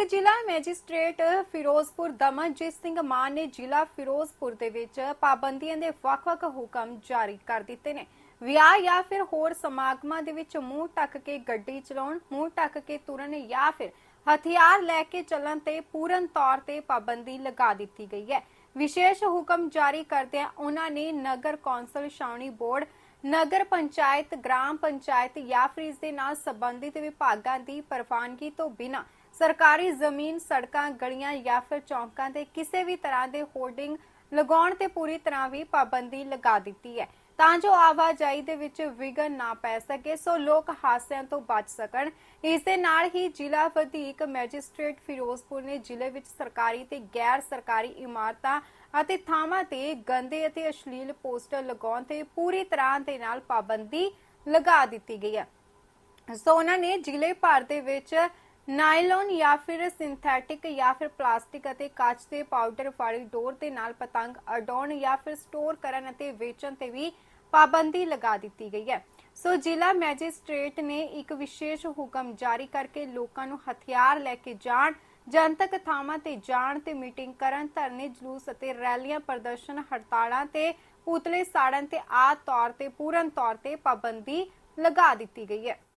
ਵਧੀਕ ਜ਼ਿਲ੍ਹਾ ਮੈਜਿਸਟ੍ਰੇਟ ਫਿਰੋਜ਼ਪੁਰ ਦਮਨਜੀਤ ਸਿੰਘ ਮਾਨ ਨੇ ਜ਼ਿਲ੍ਹਾ ਫਿਰੋਜ਼ਪੁਰ ਦੇ ਵਿੱਚ ਪਾਬੰਦੀਆਂ ਦੇ ਵੱਖ-ਵੱਖ ਹੁਕਮ ਜਾਰੀ ਕਰ ਦਿੱਤੇ ਨੇ। ਵਿਆਹ ਜਾਂ ਫਿਰ ਹੋਰ ਸਮਾਗਮਾਂ ਦੇ ਵਿੱਚ ਮੂੰਹ ਢੱਕ ਕੇ ਗੱਡੀ ਚਲਾਉਣ, ਮੂੰਹ ਢੱਕ ਕੇ ਤੁਰਨ ਜਾਂ ਫਿਰ ਹਥਿਆਰ ਲੈ ਕੇ ਚੱਲਣ ਤੇ ਪੂਰਨ ਤੌਰ ਤੇ ਪਾਬੰਦੀ ਲਗਾ ਦਿੱਤੀ ਗਈ ਹੈ। ਵਿਸ਼ੇਸ਼ ਹੁਕਮ ਜਾਰੀ ਕਰਦਿਆਂ ਉਹਨਾਂ ਨੇ ਨਗਰ ਕੌਂਸਲ, ਛਾਉਣੀ ਬੋਰਡ, ਨਗਰ ਪੰਚਾਇਤ, ਗ੍ਰਾਮ ਪੰਚਾਇਤ ਜਾਂ ਫਿਰ ਇਸ ਦੇ ਨਾਲ ਸੰਬੰਧਿਤ ਵਿਭਾਗਾਂ ਦੀ ਪ੍ਰਵਾਨਗੀ ਤੋਂ ਬਿਨਾਂ ਸਰਕਾਰੀ ਜ਼ਮੀਨ ਸੜਕਾਂ, ਗਲੀਆਂ ਜਾਂ ਫਿਰ ਚੌਂਕਾਂ ਤੇ ਕਿਸੇ ਵੀ ਤਰ੍ਹਾਂ ਦੇ ਹੋਰਡਿੰਗ ਲਗਾਉਣ ਤੇ ਪੂਰੀ ਤਰ੍ਹਾਂ ਵੀ ਪਾਬੰਦੀ ਲਗਾ ਦਿੱਤੀ ਹੈ। ਤਾਂ ਜੋ ਆਵਾਜਾਈ ਦੇ ਵਿੱਚ ਵਿਘਨ ਨਾ ਪੈ ਸਕੇ, ਸੋ ਲੋਕ ਹਾਦਸਿਆਂ ਤੋਂ ਬਚ ਸਕਣ। ਇਸ ਦੇ ਨਾਲ ਹੀ ਜ਼ਿਲ੍ਹਾ ਵਧੀਕ ਮੈਜਿਸਟ੍ਰੇਟ ਫਿਰੋਜ਼ਪੁਰ ਨੇ ਜ਼ਿਲ੍ਹੇ ਵਿੱਚ ਸਰਕਾਰੀ ਤੇ ਗੈਰ ਸਰਕਾਰੀ ਇਮਾਰਤਾਂ ਅਤੇ ਥਾਵਾਂ ਤੇ ਗੰਦੇ ਅਤੇ ਅਸ਼ਲੀਲ ਪੋਸਟਰ ਲਗਾਉਣ ਤੇ ਪੂਰੀ ਤਰ੍ਹਾਂ ਦੇ ਨਾਲ ਪਾਬੰਦੀ ਲਗਾ ਦਿੱਤੀ ਗਈ ਹੈ। ਸੋ ਉਹਨਾਂ ਨੇ ਜ਼ਿਲ੍ਹੇ ਭਰ ਦੇ ਵਿੱਚ ਨਾਈਲੋਨ ਜਾਂ ਫਿਰ ਸਿੰਥੈਟਿਕ ਜਾਂ ਫਿਰ ਪਲਾਸਟਿਕ ਅਤੇ ਕੱਚ ਦੇ ਪਾਊਡਰ ਵਾਲੀ ਡੋਰ ਦੇ ਨਾਲ ਪਤੰਗ ਅਡਾਉਣ ਜਾਂ ਫਿਰ ਸਟੋਰ ਕਰਨ ਅਤੇ ਵੇਚਣ ਤੇ ਵੀ ਪਾਬੰਦੀ ਲਗਾ ਦਿੱਤੀ ਗਈ ਹੈ। ਸੋ ਜ਼ਿਲ੍ਹਾ ਮੈਜਿਸਟ੍ਰੇਟ ਨੇ ਇੱਕ ਵਿਸ਼ੇਸ਼ ਹੁਕਮ ਜਾਰੀ ਕਰਕੇ ਲੋਕਾਂ ਨੂੰ ਹਥਿਆਰ ਲੈ ਕੇ ਜਾਣ, ਜਨਤਕ ਥਾਵਾਂ ਤੇ ਜਾਣ ਤੇ ਮੀਟਿੰਗ ਕਰਨ, ਧਰਨੇ, ਜਲੂਸ ਅਤੇ ਰੈਲੀਆਂ, ਪ੍ਰਦਰਸ਼ਨ, ਹੜਤਾਲਾਂ ਤੇ ਪੁਤਲੇ ਸਾੜਨ ਤੇ ਆਦ ਤੌਰ ਤੇ ਪੂਰਨ ਤੌਰ ਤੇ ਪਾਬੰਦੀ ਲਗਾ ਦਿੱਤੀ ਗਈ ਹੈ।